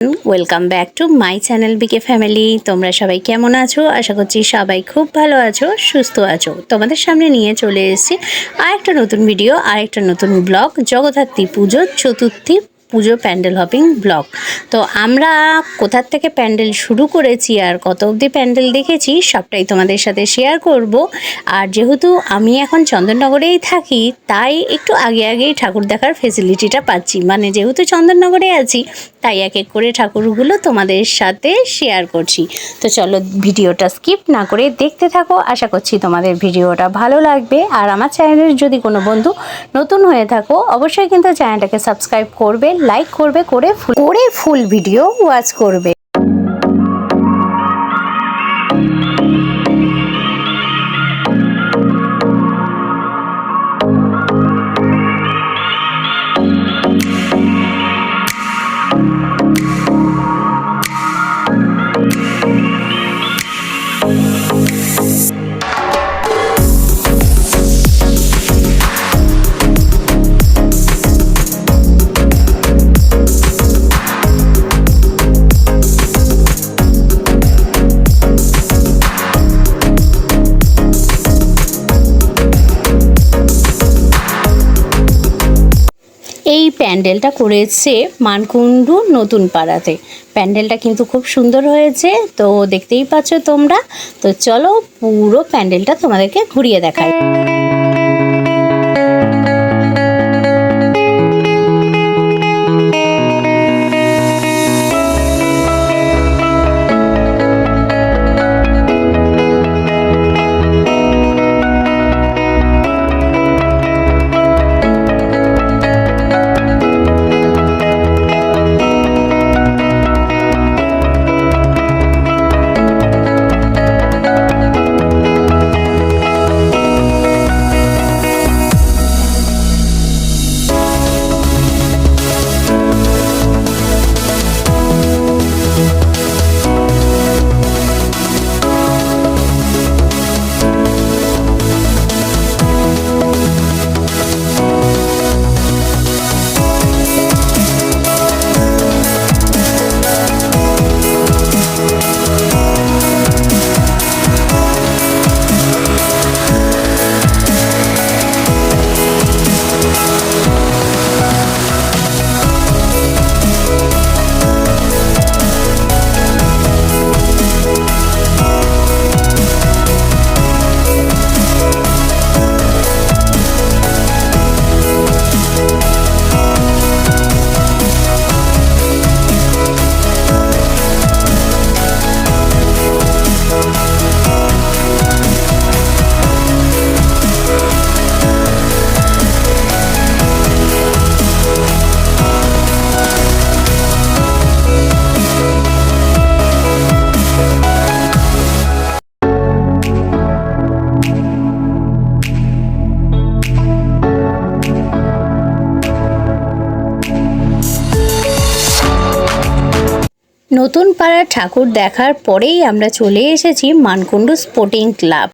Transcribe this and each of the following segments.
Welcome back to my channel BK family তোমরা সবাই কেমন আছো? আশা করছি সবাই খুব ভালো আছো, সুস্থ আছো। তোমাদের সামনে নিয়ে চলে এসেছি আর একটা নতুন ভিডিও আর একটা নতুন ব্লগ জগদ্ধাত্রী পুজোর চতুর্থী পুজো প্যান্ডেল হপিং ব্লগ। তো আমরা কোথার থেকে প্যান্ডেল শুরু করেছি আর কত অবধি প্যান্ডেল দেখেছি, সবটাই তোমাদের সাথে শেয়ার করব। আর যেহেতু আমি এখন চন্দননগরেই থাকি, তাই একটু আগে আগেই ঠাকুর দেখার ফেসিলিটিটা পাচ্ছি। মানে যেহেতু চন্দননগরে আছি, তাই এক এক করে ঠাকুরগুলো তোমাদের সাথে শেয়ার করছি। তো চলো ভিডিওটা স্কিপ না করে দেখতে থাকো। আশা করছি তোমাদের ভিডিওটা ভালো লাগবে। আর আমার চ্যানেলের যদি কোনো বন্ধু নতুন হয়ে থাকো, অবশ্যই কিন্তু চ্যানেলটাকে সাবস্ক্রাইব করবে লাইক করবে করে করে ফুল ভিডিও ওয়াচ করবে। প্যান্ডেলটা করেছে মানকুণ্ডু নতুন পাড়াতে। প্যান্ডেলটা কিন্তু খুব সুন্দর হয়েছে, তো দেখতেই পাচ্ছ তোমরা। তো চলো পুরো প্যান্ডেলটা তোমাদেরকে ঘুরিয়ে দেখাই। নতুন পাড়ার ঠাকুর দেখার পরেই আমরা চলে এসেছি মানকুণ্ডু স্পোর্টিং ক্লাব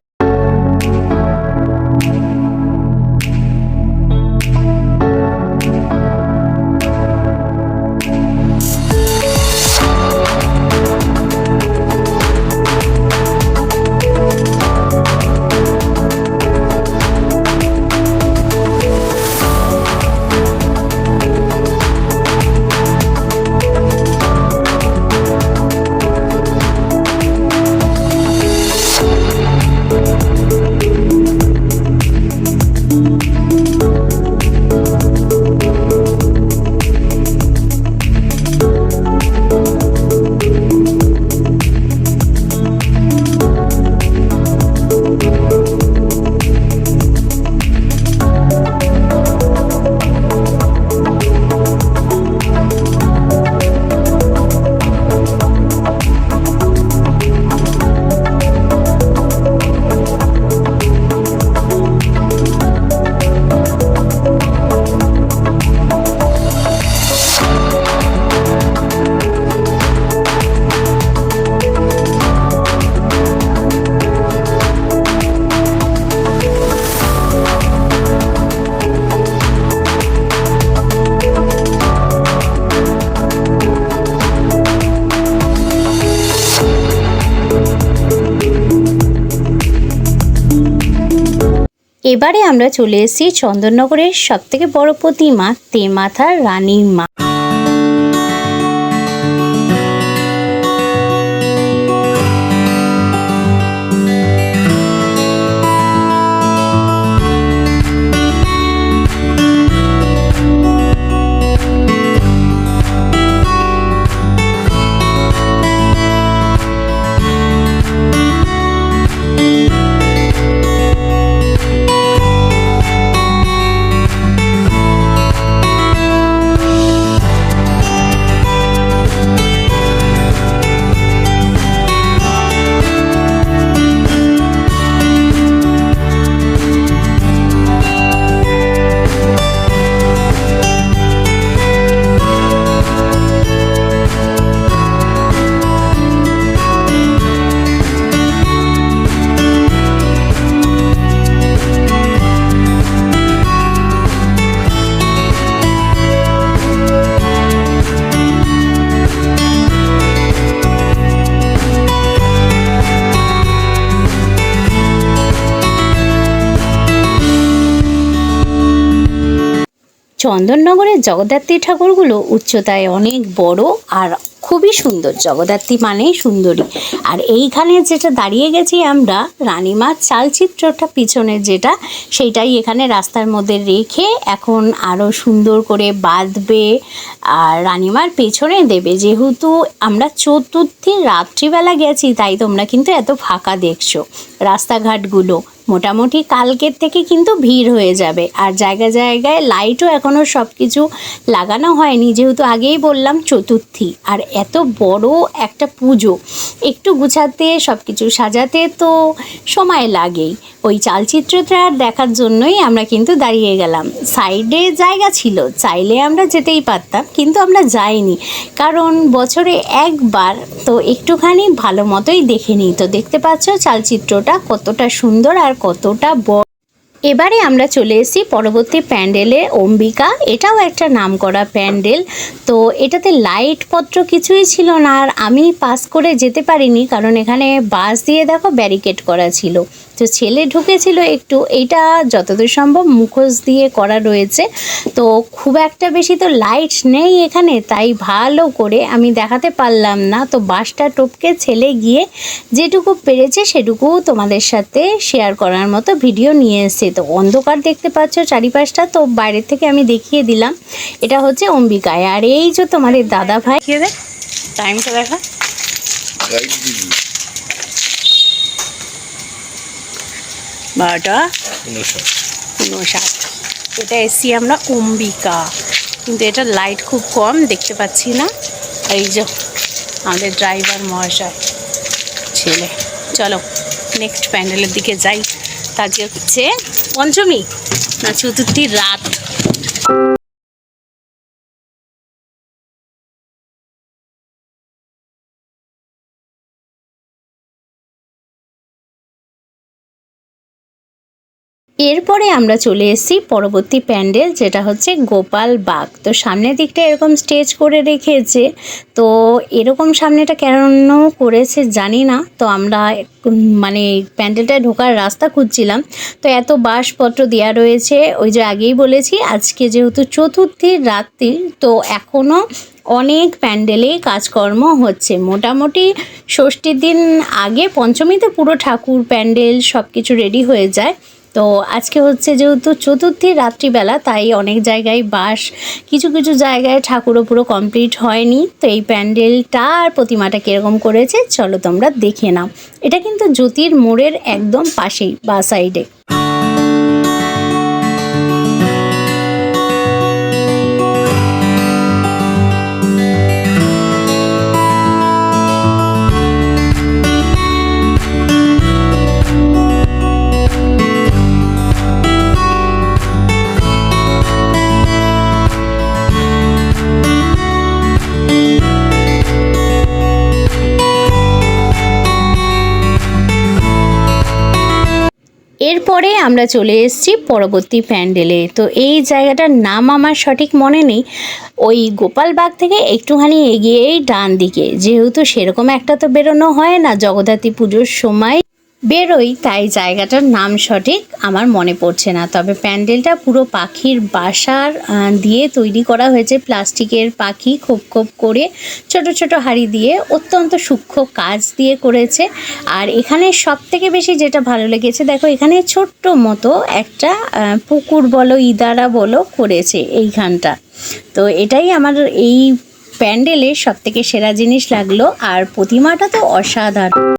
এবারে আমরা চলে এসেছি চন্দননগরের সবথেকে বড় প্রতিমা তেমাথা রানীর মা। চন্দননগরের জগদ্ধাত্রী ঠাকুরগুলো উচ্চতায় অনেক বড় আর খুবই সুন্দর। জগদ্ধাত্রী মানেই সুন্দরী। আর এইখানে যেটা দাঁড়িয়ে গেছি আমরা, রানীমার চালচিত্রটা পিছনে যেটা, সেইটাই এখানে রাস্তার মধ্যে রেখে এখন আরও সুন্দর করে বাঁধবে আর রানীমার পেছনে দেবে। যেহেতু আমরা চতুর্থী রাত্রিবেলা গেছি, তাই তোমরা কিন্তু এত ফাঁকা দেখছ। রাস্তাঘাটগুলো। মোটামুটি কালকের থেকে কিন্তু ভিড় হয়ে যাবে। আর জায়গা জায়গায় লাইটও এখনও সব কিছু লাগানো হয়নি, যেহেতু আগেই বললাম চতুর্থী। আর এত বড় একটা পুজো। একটু গুছাতে সব কিছু সাজাতে তো সময় লাগেই। ওই চালচিত্রটা দেখার জন্যই আমরা কিন্তু দাঁড়িয়ে গেলাম। সাইডে জায়গা ছিল, চাইলে আমরা যেতেই পারতাম, কিন্তু আমরা যাইনি। কারণ বছরে একবার তো একটুখানি ভালো মতোই দেখে নিই। তো দেখতে পাচ্ছ চালচিত্রটা কতটা সুন্দর আর কতটা বড়। এবারে আমরা চলে এসেছি পরবর্তী প্যান্ডেলে অম্বিকা। এটাও একটা নাম করা প্যান্ডেল। তো এটাতে লাইট পত্র কিছুই ছিল না আর আমি পাস করে যেতে পারিনি কারণ এখানে বাস দিয়ে দেখো ব্যারিকেড করা ছিল। তো ছেলে ঢুকেছিল একটু এইটা যতদূর সম্ভব মুখোশ দিয়ে করা রয়েছে। তো খুব একটা বেশি তো লাইট নেই এখানে তাই ভালো করে আমি দেখাতে পারলাম না। তো বাসটা টপকে ছেলে গিয়ে যেটুকু পেরেছে সেটুকু তোমাদের সাথে শেয়ার করার মতো ভিডিও নিয়ে এসেছে। তো অন্ধকার দেখতে পাচ্ছ চারিপাশটা তো বাইরের থেকে আমি দেখিয়ে দিলাম। এটা হচ্ছে অম্বিকায়। আর এই যে তোমাদের দাদা ভাই টাইমটা দেখা গাইড দিবি বারোটা উনষাট এটা এসছি আমরা অম্বিকা। কিন্তু এটা লাইট খুব কম দেখতে পাচ্ছি না। এই যে আমাদের ড্রাইভার মহাশয় ছেলে। চলো নেক্সট প্যান্ডেলের দিকে যাই। তাকে হচ্ছে পঞ্চমী না চতুর্থী রাত। এরপরে আমরা চলে এসেছি পরবর্তী প্যান্ডেল, যেটা হচ্ছে গোপাল বাগ। তো সামনের দিকটা এরকম স্টেজ করে রেখেছে, তো এরকম সামনেটা কেন করেছে জানি না। তো আমরা মানে প্যান্ডেলটায় ঢোকার রাস্তা খুঁজছিলাম, তো এত বাসপত্র দেওয়া রয়েছে। ওই যে আগেই বলেছি, আজকে যেহেতু চতুর্থীর রাত্রি, তো এখনও অনেক প্যান্ডেলে কাজকর্ম হচ্ছে। মোটামুটি ষষ্ঠীর দিন আগে পঞ্চমীতে পুরো ঠাকুর প্যান্ডেল সব কিছু রেডি হয়ে যায়। তো আজকে হচ্ছে যেহেতু চতুর্থী রাত্রিবেলা, তাই অনেক জায়গায় বাস কিছু কিছু জায়গায় ঠাকুরও পুরো কমপ্লিট হয়নি। তো এই প্যান্ডেলটা আর প্রতিমাটা কীরকম করেছে, চলো তোমরা দেখে নাও। এটা কিন্তু জ্যোতির মোড়ের একদম পাশেই, বা সাইডে এরপরে আমরা চলে এসেছি পরবর্তী প্যান্ডেলে। তো এই জায়গাটার নাম আমার সঠিক মনে নেই। ওই গোপালবাগ থেকে একটুখানি এগিয়েই ডান দিকে যেহেতু সেরকম একটা তো বেরোনো হয় না জগদ্ধাত্রী পুজোর সময়। বেরোই, তাই জায়গাটার নাম সঠিক আমার মনে পড়ছে না। তবে প্যান্ডেলটা পুরো পাখির বাসার দিয়ে তৈরি করা হয়েছে। প্লাস্টিকের পাখি খোপ খোপ করে, ছোট ছোট হাড়ি দিয়ে, অত্যন্ত সূক্ষ্ম কাজ দিয়ে করেছে। আর এখানে সব থেকে বেশি যেটা ভালো লেগেছে, দেখো এখানে ছোট্ট মতো একটা পুকুর বলো, ইদারা বলো করেছে এইখানটা। তো এটাই আমার এই প্যান্ডেলের সব থেকে সেরা জিনিস লাগল। আর প্রতিমাটা তো অসাধারণ।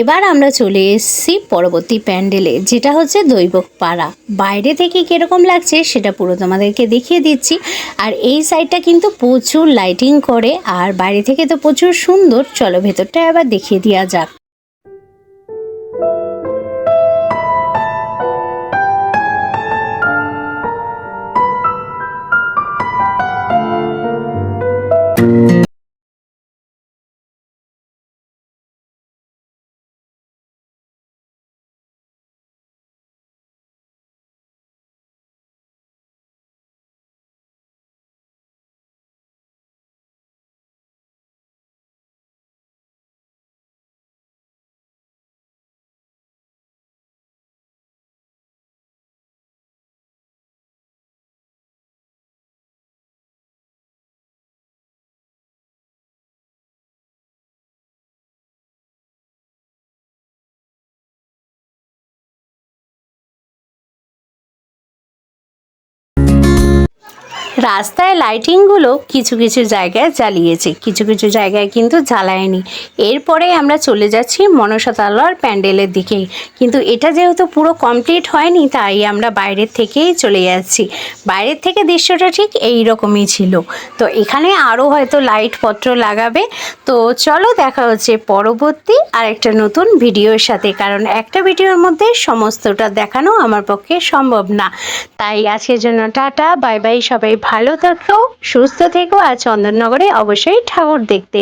এবার আমরা চলে এসেছি পরবর্তী প্যান্ডেলে, যেটা হচ্ছে দৈবক পাড়া বাইরে থেকে কীরকম লাগছে সেটা পুরো তোমাদেরকে দেখিয়ে দিচ্ছি। আর এই সাইডটা কিন্তু প্রচুর লাইটিং করে, আর বাইরে থেকে তো প্রচুর সুন্দর। চলো ভেতরটা আবার দেখিয়ে দেওয়া যাক। রাস্তায় লাইটিংগুলো কিছু কিছু জায়গায় জ্বালিয়েছে, কিছু কিছু জায়গায় কিন্তু জ্বালায়নি। এরপরে আমরা চলে যাচ্ছি মনসা তালোয়ার প্যান্ডেলের দিকেই কিন্তু এটা যেহেতু পুরো কমপ্লিট হয়নি, তাই আমরা বাইরের থেকেই চলে যাচ্ছি। বাইরের থেকে দৃশ্যটা ঠিক এই রকমই ছিল। তো এখানে আরও হয়তো লাইটপত্র লাগাবে। তো চলো দেখা হচ্ছে পরবর্তী আরেকটা নতুন ভিডিওর সাথে, কারণ একটা ভিডিওর মধ্যে সমস্তটা দেখানো আমার পক্ষে সম্ভব না। তাই আজকের জন্য টাটা, বাই বাই সবাই ভালো থাকো সুস্থ থেকো আর চন্দননগরে অবশ্যই ঠাকুর দেখতে।